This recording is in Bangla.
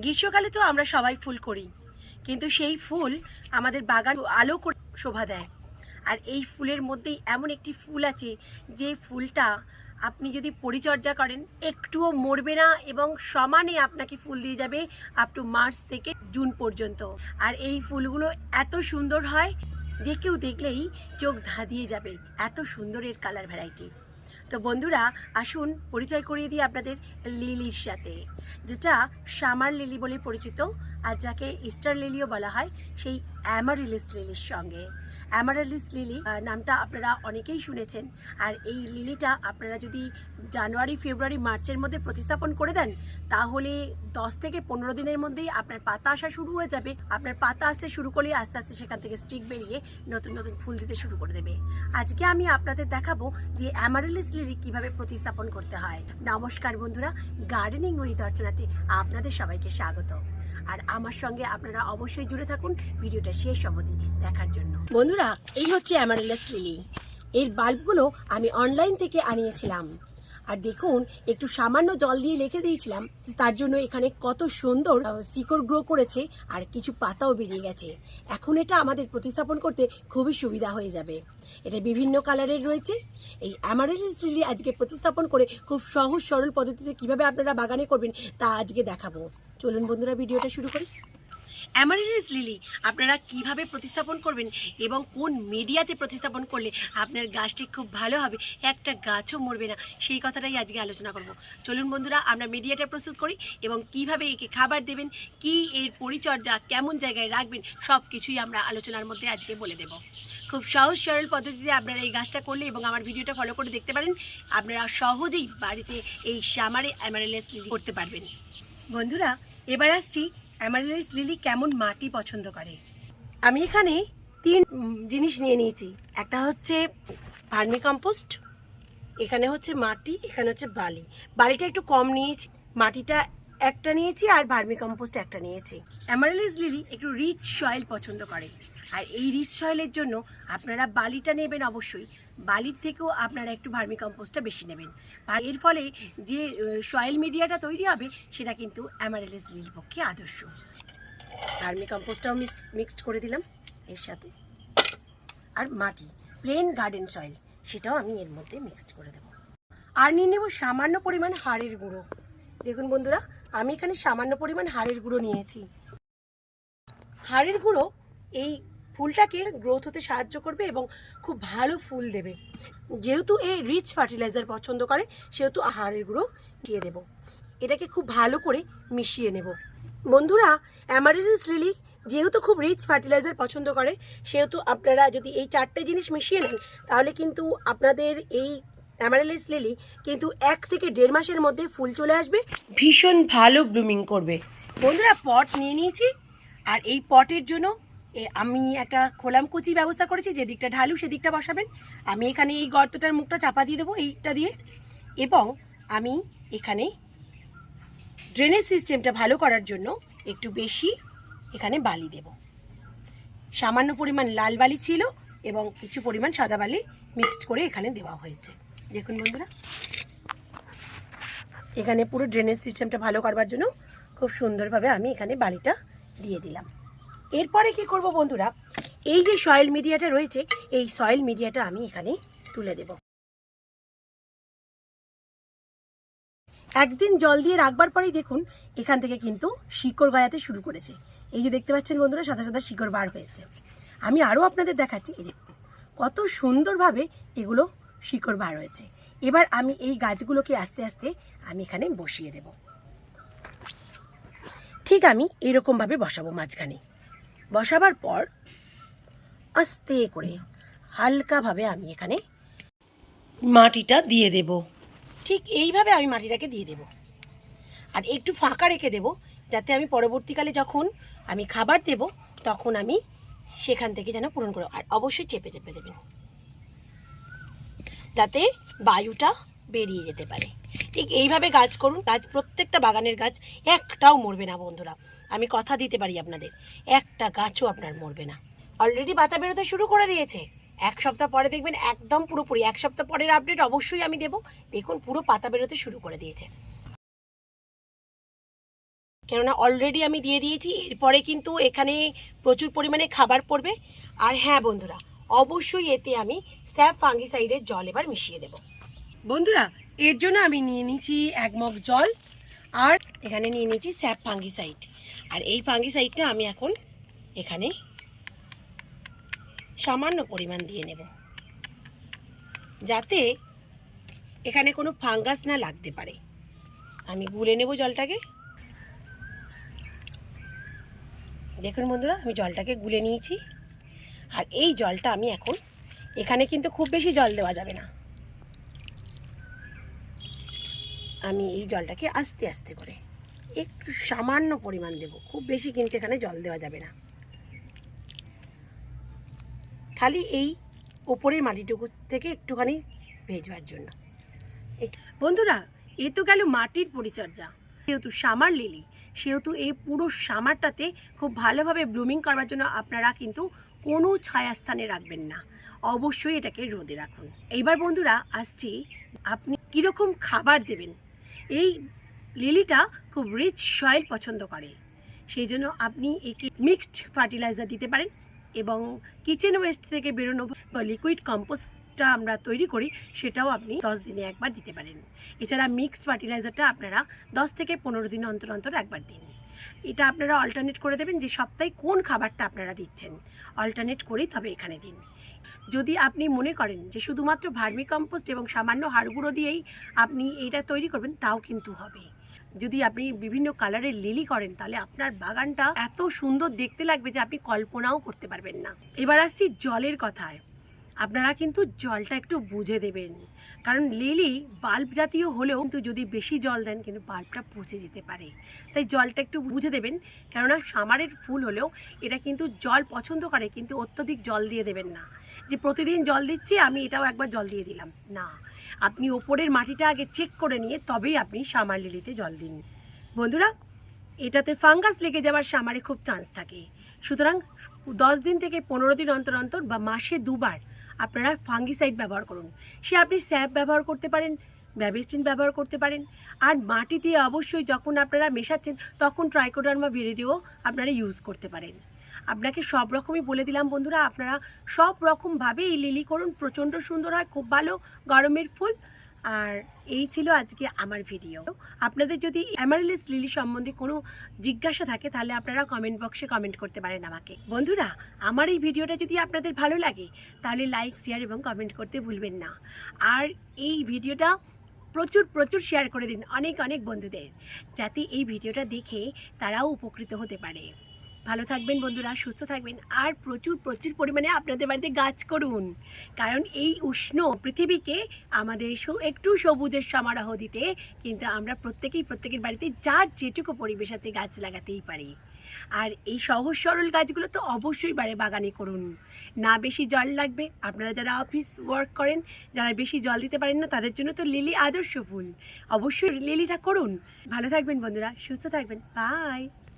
গ্রীষ্মকালে তো আমরা সবাই ফুল করি, কিন্তু সেই ফুল আমাদের বাগান আলো করে শোভা দেয়। আর এই ফুলের মধ্যেই এমন একটি ফুল আছে, যে ফুলটা আপনি যদি পরিচর্যা করেন, একটুও মরবে না এবং সমানে আপনাকে ফুল দিয়ে যাবে আপ টু মার্চ থেকে জুন পর্যন্ত। আর এই ফুলগুলো এত সুন্দর হয়, যে কেউ দেখলেই চোখ ধাঁধিয়ে যাবে, এত সুন্দরের কালার ভ্যারাইটি তো বন্ধুরা, আসুন পরিচয় করিয়ে দিই আপনাদের লিলির সাথে, যেটা সামার লিলি বলে পরিচিত আর যাকে ইস্টার লিলিও বলা হয়, সেই অ্যামারিলিস লিলির সঙ্গে। অ্যামারালিস লিলি নামটা আপনারা অনেকেই শুনেছেন। আর এই লিলিটা আপনারা যদি জানুয়ারি, ফেব্রুয়ারি, মার্চের মধ্যে প্রতিস্থাপন করে দেন, তাহলে দশ থেকে পনেরো দিনের মধ্যেই আপনার পাতা আসা শুরু হয়ে যাবে। আপনার পাতা আসতে শুরু করলে আস্তে আস্তে সেখান থেকে স্টিক বেরিয়ে নতুন নতুন ফুল দিতে শুরু করে দেবে। আজকে আমি আপনাদের দেখাবো যে অ্যামারেলিস লিলি কীভাবে প্রতিস্থাপন করতে হয়। নমস্কার বন্ধুরা গার্ডেনিং উইথ অর্চনাতে আপনাদের সবাইকে স্বাগত। আর আমার সঙ্গে আপনারা অবশ্যই জুড়ে থাকুন। ভিডিওটা শেষ অবধি দেখার জন্য। বন্ধুরা, এই হচ্ছে অ্যামারেলাস লিলি। এর বাল্বগুলো আমি অনলাইন থেকে আনিয়েছিলাম। আর দেখুন, একটু সামান্য জল দিয়ে রেখে দিয়েছিলাম, তার জন্য এখানে কত সুন্দর শিকড় গ্রো করেছে আর কিছু পাতাও বেরিয়ে গেছে। এখন এটা আমাদের প্রতিস্থাপন করতে খুবই সুবিধা হয়ে যাবে। এটা বিভিন্ন কালারের রয়েছে। এই অ্যামারেলিস লিলি আজকে প্রতিস্থাপন করে খুব সহজ, সরল পদ্ধতিতে কীভাবে আপনারা বাগানে করবেন তা আজকে দেখাবো। চলুন বন্ধুরা, ভিডিওটা শুরু করি। অ্যামারিলিস লিলি আপনারা কীভাবে প্রতিস্থাপন করবেন এবং কোন মিডিয়াতে প্রতিস্থাপন করলে আপনার গাছটি খুব ভালো হবে? একটা গাছও মরবে না। সেই কথাটাই আজকে আলোচনা করব। চলুন বন্ধুরা, আমরা মিডিয়াটা প্রস্তুত করি এবং কীভাবে একে খাবার দেবেন, কি এর পরিচর্যা, কেমন জায়গায় রাখবেন সব কিছুই আমরা আলোচনার মধ্যে আজকে বলে দেব। খুব সহজ সরল পদ্ধতিতে আপনারা এই গাছটা করলে এবং আমার ভিডিওটা ফলো করে দেখতে পারেন, আপনারা সহজেই বাড়িতে এই সামারে অ্যামারেলিস লিলি করতে পারবেন। বন্ধুরা, এবার আসছি অ্যামারেলিস লিলি কেমন মাটি পছন্দ করে? আমি এখানে তিন জিনিস নিয়ে নিয়েছি। একটা হচ্ছে ভার্মি কম্পোস্ট এখানে হচ্ছে মাটি এখানে হচ্ছে বালি। বালিটা একটু কম নিয়েছি মাটিটা একটা নিয়েছি আর ভার্মি কম্পোস্ট একটা নিয়েছি। অ্যামারেলিস লিলি একটু রিচ সয়েল পছন্দ করে। আর এই রিচ সয়েলের জন্য আপনারা বালিটা নেবেন অবশ্যই। বালির থেকেও আপনারা একটু ভার্মি কম্পোস্টটা বেশি নেবেন। আর এর ফলে যে সয়েল মিডিয়াটা তৈরি হবে, সেটা কিন্তু অ্যামারেলিস লিলির পক্ষে আদর্শ। ভার্মি কম্পোস্টটাও মিক্সড করে দিলাম এর সাথে। আর মাটি প্লেন গার্ডেন সয়েল সেটাও আমি এর মধ্যে মিক্সড করে দেবো। আর নিয়ে নেব সামান্য পরিমাণ হাড়ের গুঁড়ো। দেখুন বন্ধুরা, আমি এখানে সামান্য পরিমাণ হাড়ের গুঁড়ো নিয়েছি। হাড়ের গুঁড়ো এই ফুলটাকে গ্রোথ হতে সাহায্য করবে এবং খুব ভালো ফুল দেবে। যেহেতু এই রিচ ফার্টিলাইজার পছন্দ করে, সেহেতু হাড়ের গুঁড়ো দিয়ে দেব। এটাকে খুব ভালো করে মিশিয়ে নেব। বন্ধুরা অ্যামারিলিস লিলি যেহেতু খুব রিচ ফার্টিলাইজার পছন্দ করে, সেহেতু আপনারা যদি এই চারটে জিনিস মিশিয়ে নেন, তাহলে কিন্তু আপনাদের এই অ্যামারিলিস লিলি কিন্তু এক থেকে দেড় মাসের মধ্যে ফুল চলে আসবে, ভীষণ ভালো ব্লুমিং করবে। বন্ধুরা পট নিয়ে নিয়েছি, আর এই পটের জন্য আমি একটা খোলাম কুচি ব্যবস্থা করেছি, যে দিকটা ঢালু সেদিকটা বসাবেন। আমি এখানে এই গর্তটার মুখটা চাপা দিয়ে দেবো এইটা দিয়ে। এবং আমি এখানে ড্রেনেজ সিস্টেমটা ভালো করার জন্য একটু বেশি এখানে বালি দেব। সামান্য পরিমাণ লাল বালি ছিল এবং কিছু পরিমাণ সাদা বালি মিক্সড করে এখানে দেওয়া হয়েছে। দেখুন বন্ধুরা, এখানে পুরো ড্রেনেজ সিস্টেমটা ভালো করবার জন্য খুব সুন্দরভাবে আমি এখানে বালিটা দিয়ে দিলাম। এরপরে কি করব বন্ধুরা? এই যে সয়েল মিডিয়াটা রয়েছে, এই সয়েল মিডিয়াটা আমি এখানে তুলে দেব। একদিন জল দিয়ে রাখবার পরেই দেখুন, এখান থেকে কিন্তু শিকড় গজাতে শুরু করেছে। এই যে দেখতে পাচ্ছেন বন্ধুরা, সাদা সাদা শিকড় বার হয়েছে। আমি আরও আপনাদের দেখাচ্ছি, এই দেখুন কত সুন্দরভাবে এগুলো শিকড় বার হয়েছে। এবার আমি এই গাছগুলোকে আস্তে আস্তে আমি এখানে বসিয়ে দেব। ঠিক আমি এরকমভাবে বসাবো মাঝখানে। বসাবার পর আস্তে করে হালকাভাবে আমি এখানে মাটিটা দিয়ে দেব। ঠিক এইভাবে আমি মাটিটাকে দিয়ে দেব। আর একটু ফাঁকা রেখে দেব যাতে আমি পরবর্তীকালে যখন আমি খাবার দেব তখন আমি সেখান থেকে যেন পূরণ করো আর অবশ্যই চেপে চেপে দেবেন। যাতে বায়ুটা বেরিয়ে যেতে পারে। ঠিক এইভাবে গাছ করুন, গাছ, প্রত্যেকটা বাগানের গাছ একটাও মরবে না বন্ধুরা। আমি কথা দিতে পারি আপনাদের, একটা গাছও আপনার মরবে না। অলরেডি পাতা বেরোতে শুরু করে দিয়েছে। এক সপ্তাহ পরে দেখবেন একদম পুরোপুরি, এক সপ্তাহ পরের আপডেট অবশ্যই আমি দেবো। দেখুন, পুরো পাতা বেরোতে শুরু করে দিয়েছে। কেননা অলরেডি আমি দিয়ে দিয়েছি, এরপরে কিন্তু এখানে প্রচুর পরিমাণে খাবার পড়বে। আর হ্যাঁ বন্ধুরা, অবশ্যই এতে আমি স্যাপ ফাঙ্গিসাইডের জল এবার মিশিয়ে দেব। বন্ধুরা এর জন্য আমি নিয়ে নিয়েছি এক মগ জল আর এখানে নিয়ে নিয়েছি স্যাপ ফাঙ্গিসাইড। আর এই ফাঙ্গিসাইডটা আমি এখন এখানে সামান্য পরিমাণ দিয়ে নেব। যাতে এখানে কোনো ফাঙ্গাস না লাগতে পারে। আমি গুলে নেব জলটাকে। দেখুন বন্ধুরা, আমি জলটাকে গুলে নিয়েছি। আর এই জলটা আমি এখন এখানে কিন্তু খুব বেশি জল দেওয়া যাবে না। আমি এই জলটাকে আস্তে আস্তে করে একটু সামান্য পরিমাণ দেব। খুব বেশি কিন্তু এখানে জল দেওয়া যাবে না। খালি এই ওপরের মাটিটুকু থেকে একটুখানি ভেজবার জন্য। বন্ধুরা, এ তো গেল মাটির পরিচর্যা। যেহেতু সামার লিলি, সেহেতু এই পুরো সামারটাতে খুব ভালোভাবে ব্লুমিং করবার জন্য আপনারা কিন্তু কোনো ছায়াস্থানে রাখবেন না। অবশ্যই এটাকে রোদে রাখুন। এইবার বন্ধুরা, আসছি, আপনি কীরকম খাবার দেবেন? এই লিলিটা খুব রিচ সয়েল পছন্দ করে। সেই জন্য আপনি একে মিক্সড ফার্টিলাইজার দিতে পারেন এবং কিচেন ওয়েস্ট থেকে বেরোনো বা লিকুইড কম্পোস্টটা আমরা তৈরি করি, সেটাও আপনি দশ দিনে একবার দিতে পারেন। এছাড়া মিক্সড ফার্টিলাইজারটা আপনারা দশ থেকে পনেরো দিন অন্তর অন্তর একবার দিন। এটা আপনারা অল্টারনেট করে দেবেন যে সপ্তাহে কোন খাবারটা আপনারা দিচ্ছেন। অল্টারনেট করেই তবে এখানে দিন। যদি আপনি মনে করেন যে শুধুমাত্র ভার্মি কম্পোস্ট এবং সামান্য হাড়গুঁড়ো দিয়েই আপনি এটা তৈরি করবেন, তাও কিন্তু হবে। যদি আপনি বিভিন্ন কালারের লিলি করেন, তাহলে আপনার বাগানটা এত সুন্দর দেখতে লাগবে যে আপনি কল্পনাও করতে পারবেন না। এবার আসছি জলের কথায়। আপনারা কিন্তু জলটা একটু বুঝে দেবেন। কারণ লিলি বাল্ব জাতীয় হলেও কিন্তু যদি বেশি জল দেন, কিন্তু বাল্বটা পচে যেতে পারে। তাই জলটা একটু বুঝে দেবেন। কেননা সামারের ফুল হলেও এটা কিন্তু জল পছন্দ করে, কিন্তু অত্যধিক জল দিয়ে দেবেন না। যে প্রতিদিন জল দিচ্ছি, আমি এটাও একবার জল দিয়ে দিলাম। না, আপনি ওপরের মাটিটা আগে চেক করে নিয়ে তবেই আপনি সামার লিলিতে জল দিন। বন্ধুরা, এটাতে ফাঙ্গাস লেগে যাওয়ার সামারে খুব চান্স থাকে। সুতরাং দশ দিন থেকে পনেরো দিন অন্তর অন্তর বা মাসে দুবার আপনারা ফাঙ্গিসাইড ব্যবহার করুন। সে আপনি স্যাপ ব্যবহার করতে পারেন ব্যাবিস্টিন ব্যবহার করতে পারেন। আর মাটিতে অবশ্যই যখন আপনারা মেশাচ্ছেন, তখন ট্রাইকোডার্মা ভিরিডিও আপনারা ইউজ করতে পারেন। আপনাকে সব রকমই বলে দিলাম বন্ধুরা। আপনারা সব রকমভাবে এই লিলি করুন। প্রচণ্ড সুন্দর হয়, খুব ভালো, গরমের ফুল। আর এই ছিল আজকে আমার ভিডিও আপনাদের যদি অ্যামারিলিস লিলি সম্বন্ধে কোনো জিজ্ঞাসা থাকে, তাহলে আপনারা কমেন্ট বক্সে কমেন্ট করতে পারেন আমাকে। বন্ধুরা, আমার এই ভিডিওটা যদি আপনাদের ভালো লাগে, তাহলে লাইক শেয়ার এবং কমেন্ট করতে ভুলবেন না। আর এই ভিডিওটা প্রচুর প্রচুর শেয়ার করে দিন অনেক অনেক বন্ধুদের, যাতে এই ভিডিওটা দেখে তারাও উপকৃত হতে পারে। ভালো থাকবেন বন্ধুরা, সুস্থ থাকবেন। আর প্রচুর প্রচুর পরিমাণে আপনাদের বাড়িতে গাছ করুন। কারণ এই উষ্ণ পৃথিবীকে আমাদের একটু সবুজের সমারোহ দিতে কিন্তু আমরা প্রত্যেকেই প্রত্যেকের বাড়িতে যার যেটুকু পরিবেশ আছে গাছ লাগাতেই পারি। আর এই সহজ, সরল গাছগুলো তো অবশ্যই বাড়ি বাগানে করুন। না বেশি জল লাগবে। আপনারা যারা অফিস ওয়ার্ক করেন, যারা বেশি জল দিতে পারেন না, তাদের জন্য তো লিলি আদর্শ ফুল। অবশ্যই লিলিটা করুন। ভালো থাকবেন বন্ধুরা, সুস্থ থাকবেন। বাই!